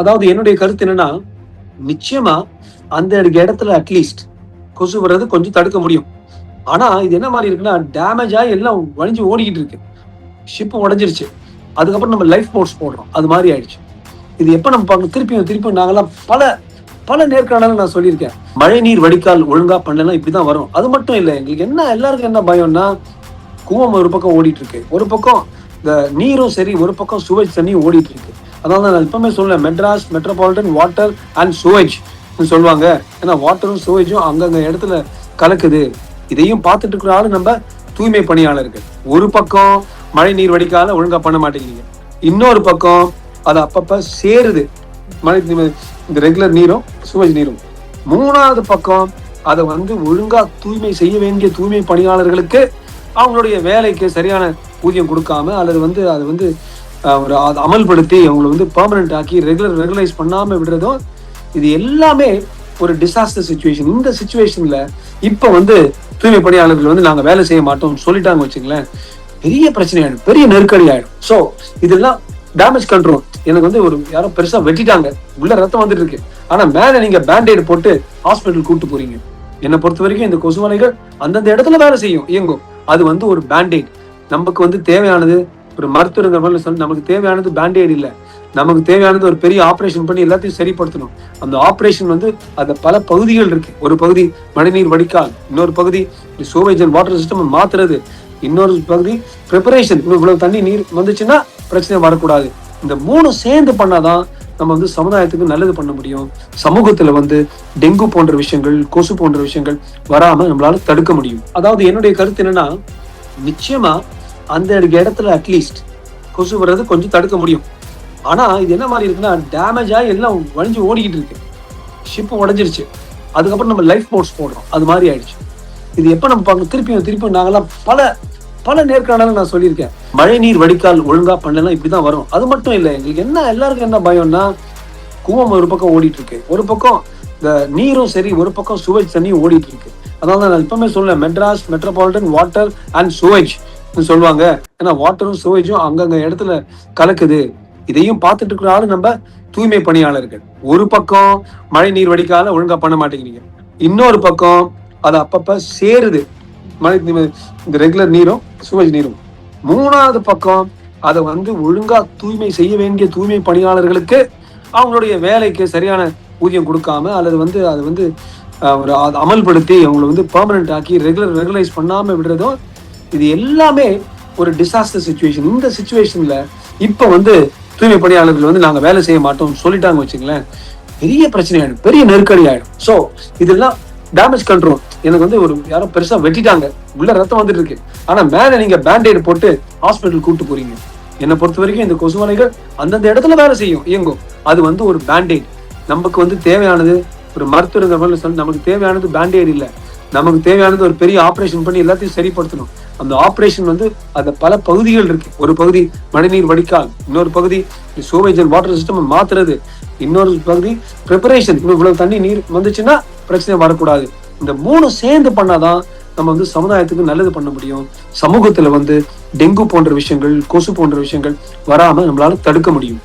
அதாவது என்னுடைய கருத்து என்னன்னா நிச்சயமா அந்த இடத்துல அட்லீஸ்ட் கொசு வர்றது கொஞ்சம் தடுக்க முடியும். ஆனா இது என்ன மாதிரி இருக்குன்னா டேமேஜ் ஆகி எல்லாம் வழிஞ்சு ஓடிக்கிட்டு இருக்கு. ஷிப் உடஞ்சிருச்சு. அதுக்கப்புறம் நம்ம லைஃப் போட்ஸ் போடுறோம். அது மாதிரி ஆயிடுச்சு. இது எப்ப நம்ம பார்க்கணும் திருப்பியும் திருப்பியும் நாங்கெல்லாம் பல பல நேர்காணலும் நான் சொல்லியிருக்கேன். மழை நீர் வடிகால் ஒழுங்கா பண்ணலாம் இப்படிதான் வரும். அது மட்டும் இல்லை எங்களுக்கு என்ன எல்லாருக்கும் என்ன பயம்னா கூவம் ஒரு பக்கம் ஓடிட்டு இருக்கு. ஒரு பக்கம் இந்த நீரும் சரி ஒரு பக்கம் சுவை தண்ணியும் ஓடிட்டு இருக்கு. அதாவது நான் இப்பவுமே சொல்லுவேன் Madras metropolitan water and sewage சொல்லுவாங்க. ஏன்னா வாட்டரும் சுவேஜும் அங்கங்க இடத்துல கலக்குது. இதையும் பார்த்துட்டு இருக்கிற ஆளு நம்ம தூய்மை பணியாளர்கள். ஒரு பக்கம் மழை நீர் வடிகால ஒழுங்கா பண்ண மாட்டேங்கிறீங்க. இன்னொரு பக்கம் அது அப்பப்ப சேருது. மழை இந்த ரெகுலர் நீரும் சுவேஜ் நீரும். மூணாவது பக்கம் அதை வந்து ஒழுங்கா தூய்மை செய்ய வேண்டிய தூய்மை பணியாளர்களுக்கு அவங்களுடைய வேலைக்கு சரியான ஊதியம் கொடுக்காம அல்லது வந்து அது வந்து ஒரு அதை அமல்படுத்தி அவங்களை வந்து பெர்மனன்ட் ஆக்கி ரெகுலர் ரெகுலரைஸ் பண்ணாமல் விடுறதும் இது எல்லாமே ஒரு டிசாஸ்டர் சுச்சுவேஷன் இந்த சுச்சுவேஷன்ல இப்போ வந்து தூய்மை பணியாளர்கள் வந்து நாங்கள் வேலை செய்ய மாட்டோம் சொல்லிட்டாங்க வச்சுங்களேன் பெரிய பிரச்சனை ஆயிடும். பெரிய நெருக்கடி ஆயிடும். ஸோ இதெல்லாம் டேமேஜ் கண்ட்ரோல் எனக்கு வந்து ஒரு யாரோ பெருசா வெட்டிட்டாங்க. உள்ள ரத்தம் வந்துட்டு இருக்கு. ஆனா மேல நீங்க பேண்டேட் போட்டு ஹாஸ்பிட்டல் கூட்டு போறீங்க. என்னை பொறுத்த வரைக்கும் இந்த கொசுவலைகள் அந்தந்த இடத்துல வேலை செய்யும். இயங்கும். அது வந்து ஒரு பேண்டேட் நமக்கு வந்து தேவையானது ஒரு மருத்துவர்கள் மாதிரி சொல்லி நமக்கு தேவையானது பேண்டேட் இல்லை. நமக்கு தேவையானது ஒரு பெரிய ஆப்ரேஷன் பண்ணி எல்லாத்தையும் சரிப்படுத்தணும். அந்த ஆப்ரேஷன் வந்து அது பல பகுதிகள் இருக்கு. ஒரு பகுதி மழைநீர் வடிகால் இன்னொரு பகுதி சோவேஜ் அண்ட் வாட்டர் சிஸ்டம் மாத்துறது இன்னொரு பகுதி ப்ரிப்பரேஷன் இவ்வளவு தண்ணி நீர் வந்துச்சுன்னா பிரச்சனை வரக்கூடாது. இந்த மூணு சேர்ந்து பண்ணாதான் நம்ம வந்து சமுதாயத்துக்கு நல்லது பண்ண முடியும். சமூகத்துல வந்து டெங்கு போன்ற விஷயங்கள் கொசு போன்ற விஷயங்கள் வராம நம்மளால தடுக்க முடியும். அதாவது என்னுடைய கருத்து என்னன்னா நிச்சயமா அந்த இடத்துல அட்லீஸ்ட் கொசு வர்றது கொஞ்சம் தடுக்க முடியும். ஆனால் இது என்ன மாதிரி இருக்குன்னா டேமேஜாக எல்லாம் வழிஞ்சு ஓடிக்கிட்டு இருக்கு. ஷிப்பு உடஞ்சிருச்சு. அதுக்கப்புறம் நம்ம லைஃப் போட்ஸ் போடுறோம். அது மாதிரி ஆயிடுச்சு. இது எப்போ நம்ம பார்க்கணும் திருப்பியும் திருப்பியும் நாங்களாம் பல பல நேர்காணலும் நான் சொல்லியிருக்கேன். மழை நீர் வடிகால் ஒழுங்கா பண்ணலாம் இப்படிதான் வரும். அது மட்டும் இல்லை எங்களுக்கு என்ன எல்லாருக்கும் என்ன பயம்னா கூவம் ஒரு பக்கம் ஓடிட்டு இருக்கு ஒரு பக்கம் இந்த நீரும் சரி ஒரு பக்கம் சுவேஜ் தண்ணியும் ஓடிட்டு இருக்கு அதனால நான் எப்பவுமே சொல்லுவேன் Madras metropolitan water and sewage சொல்லுவாங்க. ஏன்னா வாட்டரும் சுவேஜும் அங்கங்க இடத்துல கலக்குது. இதையும் பார்த்துட்டு இருக்கிற ஆளு நம்ம தூய்மை பணியாளர்கள். ஒரு பக்கம் மழை நீர் வடிகால ஒழுங்கா பண்ண மாட்டேங்கிறீங்க. இன்னொரு பக்கம் அது அப்பப்ப சேருது. மழை இந்த ரெகுலர் நீரும் சுவேஜ் நீரும். மூணாவது பக்கம் அதை வந்து ஒழுங்கா தூய்மை செய்ய வேண்டிய தூய்மை பணியாளர்களுக்கு அவங்களுடைய வேலைக்கு சரியான ஊதியம் கொடுக்காம அல்லது வந்து அதை வந்து ஒரு அதை அமல்படுத்தி அவங்களை வந்து பர்மனெண்ட் ஆக்கி ரெகுலர் ரெகுலைஸ் பண்ணாமல் விடுறதும் இது எல்லாமே ஒரு டிசாஸ்டர் சுச்சுவேஷன் இந்த சுச்சுவேஷன்ல இப்ப வந்து தூய்மை பணியாளர்கள் வந்து நாங்க வேலை செய்ய மாட்டோம் சொல்லிட்டாங்க வச்சுங்களேன் பெரிய பிரச்சனை ஆயிடும் பெரிய நெருக்கடி ஆயிடும். சோ இதெல்லாம் டேமேஜ் கண்ட்ரோல் எனக்கு வந்து ஒரு யாரோ பெருசா வெட்டிட்டாங்க. உள்ள ரத்தம் வந்துட்டு இருக்கு. ஆனா மேல நீங்க பேண்டேட் போட்டு ஹாஸ்பிட்டல் கூட்டு போறீங்க. என்னை பொறுத்த வரைக்கும் இந்த கொசுவலைகள் அந்தந்த இடத்துல வேலை செய்யும் இயங்கும். அது வந்து ஒரு பேண்டேட் நமக்கு வந்து தேவையானது ஒரு மருத்துவர்கள் நமக்கு தேவையானது பேண்டேட் இல்லை. நமக்கு தேவையானது ஒரு பெரிய ஆப்ரேஷன் பண்ணி எல்லாத்தையும் சரிப்படுத்தணும். அந்த ஆப்ரேஷன் வந்து அந்த பல பகுதிகள் இருக்கு. ஒரு பகுதி மழைநீர் வடிகால் இன்னொரு பகுதி சோவேஜ் அண்ட் வாட்டர் சிஸ்டம் மாத்துறது இன்னொரு பகுதி ப்ரிப்பரேஷன் இவ்வளவு தண்ணி நீர் வந்துச்சுன்னா பிரச்சனை வரக்கூடாது. இந்த மூணு சேர்ந்து பண்ணாதான் நம்ம வந்து சமுதாயத்துக்கு நல்லது பண்ண முடியும். சமூகத்துல வந்து டெங்கு போன்ற விஷயங்கள் கொசு போன்ற விஷயங்கள் வராம நம்மளால தடுக்க முடியும்.